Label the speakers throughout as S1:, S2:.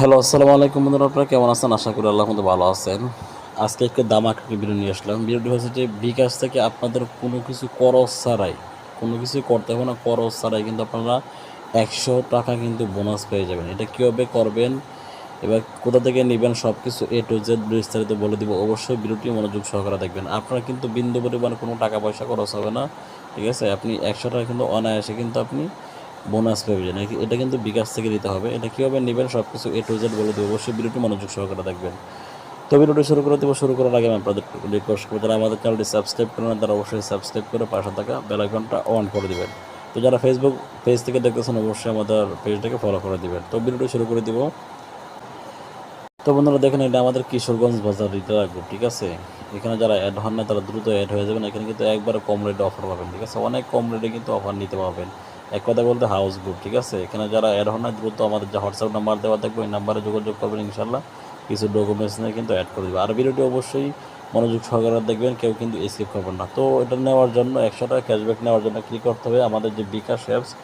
S1: Hello, আসসালামু আলাইকুম বন্ধুরা, আপনারা কেমন আছেন? আশা করি আল্লাহ মতো ভালো আছেন। আজকে একটু দাম একটা ভিডিও নিয়ে আসলাম। ভিডিওটি হচ্ছে যে বিকাশ থেকে আপনাদের কোনো কিছু করস ছাড়াই, কোনো কিছু করতে হবে না করস ছাড়াই কিন্তু আপনারা একশো টাকা কিন্তু বোনাস পেয়ে যাবেন। এটা কীভাবে করবেন, এবার কোথা থেকে নেবেন সব কিছু এ টু জেড বিস্তারিত বলে দিব। অবশ্যই ভিডিওটি মনোযোগ সহকারে দেখবেন। আপনারা কিন্তু বিন্দু পরিমাণ কোনো টাকা পয়সা খরচ হবে না, ঠিক আছে? আপনি একশো টাকা কিন্তু অনায়াসে কিন্তু আপনি বোনাস পেয়ে এ- এটা কিন্তু বিকাশ থেকে দিতে হবে। এটা কীভাবে নেবেন সব কিছু এ টু জেড বলে দেবো। অবশ্যই ভিডিওটি মনোযোগ সহকারে দেখবেন। তো ভিডিওটি শুরু করে দেবো। শুরু করার আগে আমি আপনাদের রিকোয়েস্ট করব, যারা আমাদের চ্যানেলটি সাবস্ক্রাইব করেন তারা অবশ্যই সাবস্ক্রাইব করে পাশে থাকা বেল আইকনটা অন করে দিবেন। তো যারা ফেসবুক পেজ থেকে দেখতেছেন, অবশ্যই আমাদের পেজটাকে ফলো করে দিবেন। তো ভিডিওটি শুরু করে দেবো। তো বন্ধুরা, দেখেন এটা আমাদের কিশোরগঞ্জ বাজার রিটার গ্রুপ ঠিক আছে? এখানে যারা অ্যাড হন না, তারা দ্রুত অ্যাড হয়ে যাবেন। এখানে কিন্তু একবারে কম রেটে অফার পাবেন, ঠিক আছে? অনেক কম রেটে কিন্তু অফার নিতে পারবেন। এক কথা বলতে হাউস গ্রুপ ঠিক আছে? এখানে যারা অ্যাড হন না দ্রুত আমাদের যে হোয়াটসঅ্যাপ নাম্বার দেওয়া থাকবে, ওই নাম্বারে যোগাযোগ করবেন ইনশাল্লাহ কিছু ডকুমেন্টস নিয়ে কিন্তু অ্যাড করে দেবে আর ভিডিওটি অবশ্যই মনোযোগ সহকারে দেখবেন, কেউ কিন্তু স্কিপ করবেন না। তো এটা নেওয়ার জন্য একশো টাকা ক্যাশব্যাক নেওয়ার জন্য কী করতে হবে। আমাদের যে বিকাশ অ্যাপস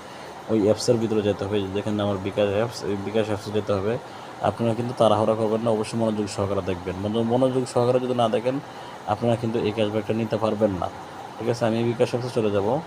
S1: ওই অ্যাপসের ভিতরে যেতে হবে। দেখেন আমার বিকাশ অ্যাপস ওই বিকাশ অ্যাপসে যেতে হবে। আপনারা কিন্তু তাড়াহুড়া করবেন না, অবশ্যই মনোযোগ সহকারে দেখবেন। মনো- মনোযোগ সহকারে যদি না দেখেন, আপনারা কিন্তু এই ক্যাশব্যাকটা নিতে পারবেন না। ঠিক আছে? আমি বিকাশ অ্যাপসে চলে যাব।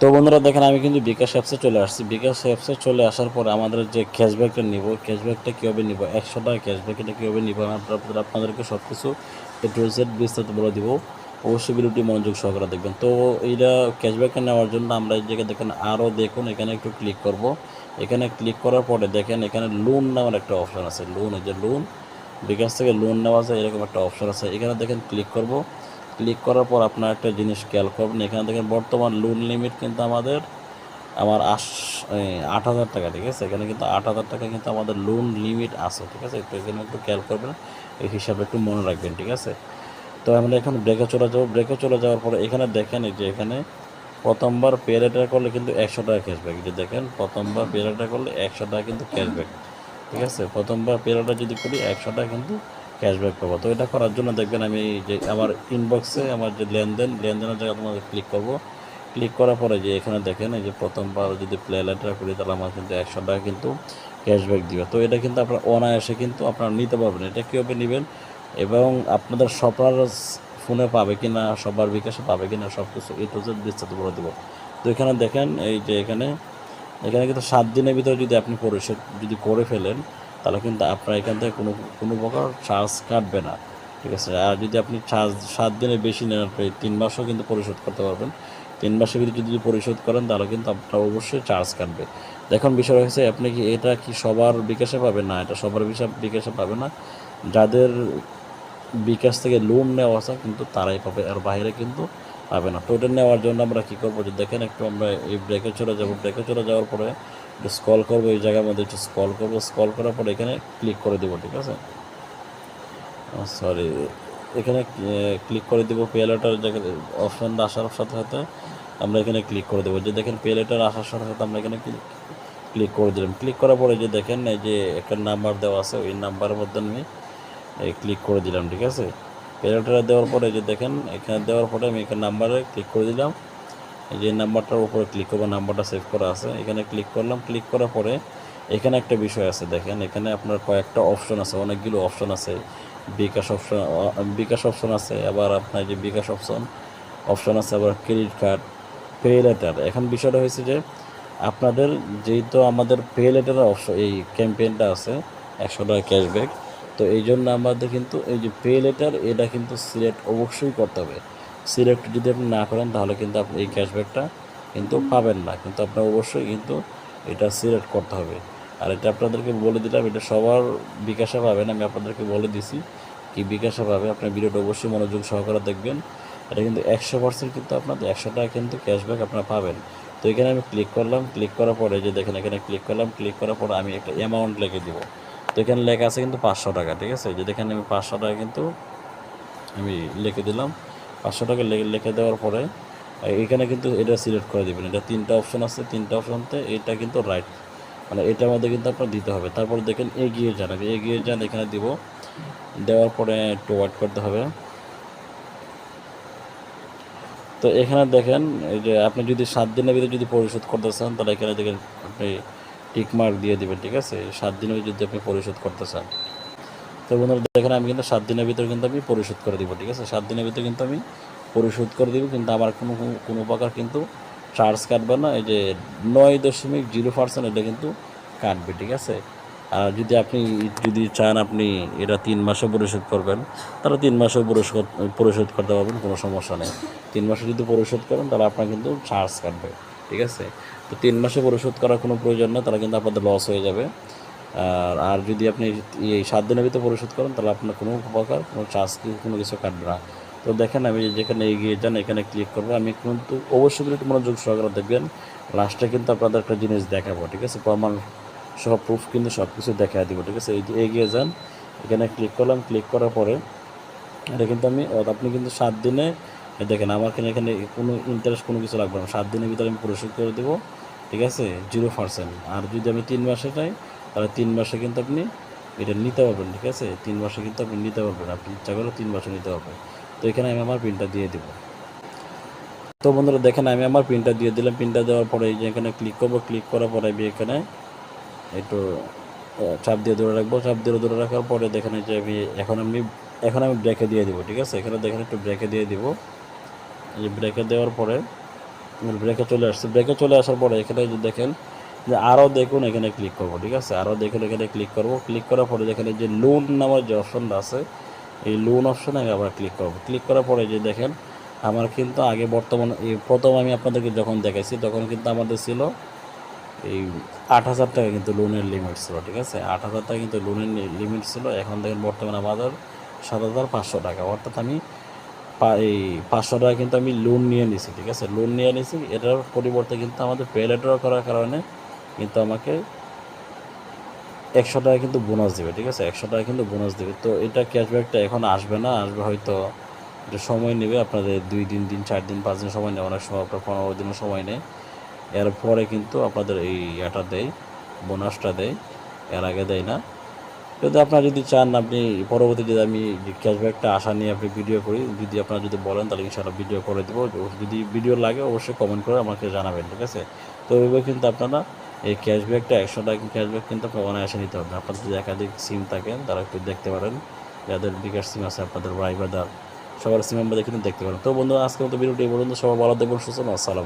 S1: তো বন্ধুরা দেখেন, আমি কিন্তু বিকাশ অ্যাপসে চলে আসছি। বিকাশ অ্যাপসে চলে আসার পর আমাদের যে ক্যাশব্যাকটা নিব ক্যাশব্যাকটা কীভাবে নিব? একশো টাকা ক্যাশব্যাক এটা কীভাবে নিব? আমি আপনারা- আপনাদেরকে সব কিছু এ বিস্তারিত বলে দিব। অবশ্যই ভিডিওটি মনোযোগ সহকারে দেখবেন। তো এইটা ক্যাশব্যাকটা নেওয়ার জন্য আমরা এই জায়গায় দেখেন আরও দেখুন, এখানে একটু ক্লিক করব। এখানে ক্লিক করার পরে দেখেন, এখানে লোন নেওয়ার একটা অপশন আছে। লোন এই যে লোন বিকাশ থেকে লোন নেওয়া যায়, এরকম একটা অপশন আছে। এখানে দেখেন ক্লিক করব। ক্লিক করার পর আপনার একটা জিনিস খেয়াল করবেন, এখানে দেখেন বর্তমান লোন লিমিট কিন্তু আমাদের, আমার আশ আট হাজার টাকা, ঠিক আছে? এখানে কিন্তু আট হাজার টাকা কিন্তু আমাদের লোন লিমিট আছে, ঠিক আছে? একটু এখানে একটু খেয়াল করবেন, এই হিসাবে একটু মনে রাখবেন, ঠিক আছে? তো আমরা এখন ব্রেকে চলে যাব ব্রেকে চলে যাওয়ার পরে এখানে দেখেন যে এখানে প্রথমবার পে করলে কিন্তু একশো টাকা ক্যাশব্যাক যে দেখেন, প্রথমবার পে করলে একশো টাকা কিন্তু ক্যাশব্যাক ঠিক আছে? প্রথমবার পে যদি করি, একশো টাকা কিন্তু ক্যাশব্যাক পাবো। তো এটা করার জন্য দেখবেন আমি যে আমার ইনবক্সে আমার যে লেনদেন, লেনদেনের জায়গায় তোমাদের ক্লিক করব। ক্লিক করার পরে যে এখানে দেখেন, এই যে প্রথমবার যদি প্লে লেটার করি, তাহলে আমার কিন্তু একশো টাকা কিন্তু ক্যাশব্যাক দিবে। তো এটা কিন্তু আপনার অনায়াসে কিন্তু আপনারা নিতে পারবেন। এটা কীভাবে নেবেন? এবং আপনাদের সবার ফোনে পাবে কি না সবার বিকাশে পাবে কি না সব কিছু এ টু জেড বিস্তারিত বলে দেবো। তো এখানে দেখেন, এই যে এখানে এখানে কিন্তু সাত দিনের ভিতরে যদি আপনি পরিশোধ, যদি করে ফেলেন তাহলে কিন্তু আপনার এখান থেকে কোনো কোনো প্রকার চার্জ কাটবে না, ঠিক আছে? আর যদি আপনি চার্জ সাত দিনের বেশি নেন, আপনি তিন মাসও কিন্তু পরিশোধ করতে পারবেন। তিন মাসের ভিতরে যদি পরিশোধ করেন, তাহলে কিন্তু আপনার অবশ্যই চার্জ কাটবে। দেখুন, বিষয় হয়েছে আপনি কি, এটা কি সবার বিকাশে পাবেন না, এটা সবার বিশা- বিকাশে পাবে না। যাদের বিকাশ থেকে লোন নেওয়া আছে, কিন্তু তারাই পাবে, আর বাইরে কিন্তু পাবে না। তো নেওয়ার জন্য আমরা কী করব? যে দেখেন, একটু আমরা এই ব্রেকে চলে যাব। ব্রেকে চলে যাওয়ার পরে স্কল করব, এই জায়গার মধ্যে একটু স্কল করব স্কল করার পরে এখানে ক্লিক করে দেবো, ঠিক আছে? সরি এখানে ক্লিক করে দেবো পে লেটার জায়গায় অপশানটা আসার সাথে সাথে আমরা এখানে ক্লিক করে দেবো। যে দেখেন পে লেটার আসার সাথে সাথে আমরা এখানে ক্লিক ক্লিক করে দিলাম। ক্লিক করার পরে যে দেখেন, এই যে একটা নাম্বার দেওয়া আছে, ওই নাম্বারের মধ্যে আমি ক্লিক করে দিলাম, ঠিক আছে? পেলেটারে দেওয়ার পরে যে দেখেন, এখানে দেওয়ার পরে আমি এখানে নাম্বারে ক্লিক করে দিলাম। যে নাম্বারটার উপরে ক্লিক করব, নাম্বারটা সেভ করা আছে। এখানে ক্লিক করলাম ক্লিক করার পরে এখানে একটা বিষয় আছে, দেখেন। এখানে আপনার কয়েকটা অপশন আছে, অনেকগুলো অপশন আছে। বিকাশ অপশন বিকাশ অপশন আছে, আবার আপনার যে বিকাশ অপশন অপশন আছে আবার ক্রেডিট কার্ড পে লেটার এখন বিষয়টা হয়েছে যে, আপনাদের যেহেতু আমাদের পে লেটারের অপশন এই ক্যাম্পেইনটা আছে, একশো টাকা ক্যাশব্যাক তো এই জন্য আমাদের কিন্তু এই যে পে লেটার এটা কিন্তু সিলেক্ট অবশ্যই করতে হবে। সিলেক্ট যদি আপনি না করেন, তাহলে কিন্তু আপনি এই ক্যাশব্যাকটা কিন্তু পাবেন না। কিন্তু আপনার অবশ্যই কিন্তু এটা সিলেক্ট করতে হবে। আর এটা আপনাদেরকে বলে দিলাম, এটা সবার বিকাশে পাবেন। আমি আপনাদেরকে বলে দিছি কি বিকাশে পাবে। আপনার ভিডিওটা অবশ্যই মনোযোগ সহকারে দেখবেন। এটা কিন্তু একশো পার্সেন্ট কিন্তু আপনাদের একশো টাকা কিন্তু ক্যাশব্যাক আপনারা পাবেন। তো এখানে আমি ক্লিক করলাম। ক্লিক করার পরে যে দেখেন, এখানে ক্লিক করলাম। ক্লিক করার পরে আমি একটা অ্যামাউন্ট লিখে দিব। তো এখানে লেখা আছে কিন্তু পাঁচশো টাকা, ঠিক আছে? যে দেখেন, আমি পাঁচশো টাকা কিন্তু আমি লিখে দিলাম। পাঁচশো টাকা লিখে দেওয়ার পরে এখানে কিন্তু এটা সিলেক্ট করে দেবেন। এটা তিনটা অপশন আছে, তিনটা অপশনতে এটা কিন্তু রাইট মানে এটার মধ্যে কিন্তু আপনার দিতে হবে। তারপরে দেখেন এগিয়ে যান। এগিয়ে যান, এখানে দিব। দেওয়ার পরে একটু ওয়েট করতে হবে। তো এখানে দেখেন, এই যে আপনি যদি সাত দিনের ভিতরে যদি পরিশোধ করতে চান, তাহলে এখানে দেখেন আপনি টিকমার্ক দিয়ে দিবেন, ঠিক আছে? সাত দিনে যদি আপনি পরিশোধ করতে চান। তো বন্ধুরা দেখেন আমি কিন্তু সাত দিনের ভিতরে কিন্তু আমি পরিশোধ করে দিব, ঠিক আছে? সাত দিনের ভিতরে কিন্তু আমি পরিশোধ করে দিব, কিন্তু আমার কোনো কোনো প্রকার কিন্তু চার্জ কাটবে না। এই যে নয় দশমিক জিরো পার্সেন্ট এটা কিন্তু কাটবে, ঠিক আছে? আর যদি আপনি, যদি চান আপনি এটা তিন মাসে পরিশোধ করবেন, তাহলে তিন মাসেও পরিশোধ পরিশোধ করতে পারবেন, কোনো সমস্যা নেই। তিন মাসে যদি পরিশোধ করেন, তাহলে আপনার কিন্তু চার্জ কাটবে, ঠিক আছে? তো তিন মাসে পরিশোধ করার কোনো প্রয়োজন নেই, তাহলে কিন্তু আপনাদের লস হয়ে যাবে। আর আর যদি আপনি এই সাত দিনের ভিতরে পরিশোধ করেন, তাহলে আপনার কোনো উপকার, কোনো চার্জ কোনো কিছু কাটবে না। তো দেখেন আমি যেখানে এগিয়ে যান, এখানে ক্লিক করব আমি কিন্তু অবশ্যই করে একটু মনোযোগ সহকারে দেখবেন। লাস্টে কিন্তু আপনাদের একটা জিনিস দেখাবো, ঠিক আছে? প্রমাণ সব প্রুফ কিন্তু সব কিছু দেখা দিব, ঠিক আছে? এই যে এগিয়ে যান, এখানে ক্লিক করলাম। ক্লিক করার পরে এটা কিন্তু আমি আপনি কিন্তু সাত দিনে, দেখেন আমার কিন্তু এখানে কোনো ইন্টারেস্ট কোনো কিছু লাগবে না। সাত দিনের ভিতরে আমি পরিশোধ করে দেবো। ঠিক আছে? জিরো পার্সেন্ট আর যদি আমি তিন মাসে চাই তাহলে তিন মাসে কিন্তু আপনি এটা নিতে পারবেন, ঠিক আছে? তিন মাসে কিন্তু আপনি নিতে পারবেন। আপনি ইচ্ছা করলে তিন মাসে নিতে পারবেন। তো এখানে আমি আমার পিনটা দিয়ে দেবো। তো বন্ধুরা, দেখেন আমি আমার পিনটা দিয়ে দিলাম। পিনটা দেওয়ার পরে এই যে এখানে ক্লিক করব। ক্লিক করার পরে আমি এখানে একটু চাপ দিয়ে ধরে রাখব। চাপ দিয়ে ধরে রাখার পরে দেখেন যে আমি এখন আমি এখন আমি ব্রেকে দিয়ে দিব, ঠিক আছে? এখানে দেখেন একটু ব্রেকে দিয়ে দিব। এই ব্রেকে দেওয়ার পরে ব্রেকে চলে আসছে। ব্রেকে চলে আসার পরে এখানে যে দেখেন যে আরও দেখুন এখানে ক্লিক করব, ঠিক আছে? আরও দেখুন এখানে ক্লিক করব। ক্লিক করার পরে দেখেন যে লোন নামের যে অপশনটা আছে, এই লোন অপশনে আমি আবার ক্লিক করব। ক্লিক করার পরে যে দেখেন, আমার কিন্তু আগে বর্তমান এই প্রথম আমি আপনাদেরকে যখন দেখাইছি, তখন কিন্তু আমাদের ছিল এই আট হাজার টাকা কিন্তু লোনের লিমিট ছিল, ঠিক আছে? আট হাজার টাকা কিন্তু লোনের লিমিট ছিল। এখন দেখেন বর্তমানে আমাদের সাত হাজার পাঁচশো টাকা। অর্থাৎ আমি এই পাঁচশো টাকা কিন্তু আমি লোন নিয়ে নিছি, ঠিক আছে? লোন নিয়ে নিছি, এটার পরিবর্তে কিন্তু আমাদের পে লেটার করার কারণে কিন্তু আমাকে একশো টাকা কিন্তু বোনাস দেবে, ঠিক আছে? একশো টাকা কিন্তু বোনাস দেবে। তো এটা ক্যাশব্যাকটা এখন আসবে না, আসবে হয়তো এটা সময় নেবে, আপনাদের দুই দিন দিন চার দিন, পাঁচ দিন সময় নেয়, অনেক সময় আপনার পনেরো দিনও সময় নেয়। এরপরে কিন্তু আপনাদের এই এটা দেয় বোনাসটা দেয়, এর আগে দেয় না। যদি আপনারা যদি চান আপনি পরবর্তী যদি আমি ক্যাশব্যাকটা আসা নিয়ে আপনি ভিডিও করি, যদি আপনারা যদি বলেন তাহলে ইনশাআল্লাহ ভিডিও করে দেবো। যদি ভিডিও লাগে অবশ্যই কমেন্ট করে আমাকে জানাবেন, ঠিক আছে? তো ওইভাবে কিন্তু আপনারা এই ক্যাশব্যাকটা একশো টাকা ক্যাশব্যাক কিন্তু আপনার অনায়াসে নিতে হবে। আপনাদের যদি একাধিক সিম থাকেন, তারা একটু দেখতে পারেন। যাদের বিকাশ সিম আছে, আপনাদের ভাই বাদার সবার সিম আমাদের কিন্তু দেখতে পারেন। তো বন্ধু আজকে মতো ভিডিওটি পর্যন্ত। সবাই ভালো দেখবেন সুস্থ আসসালাম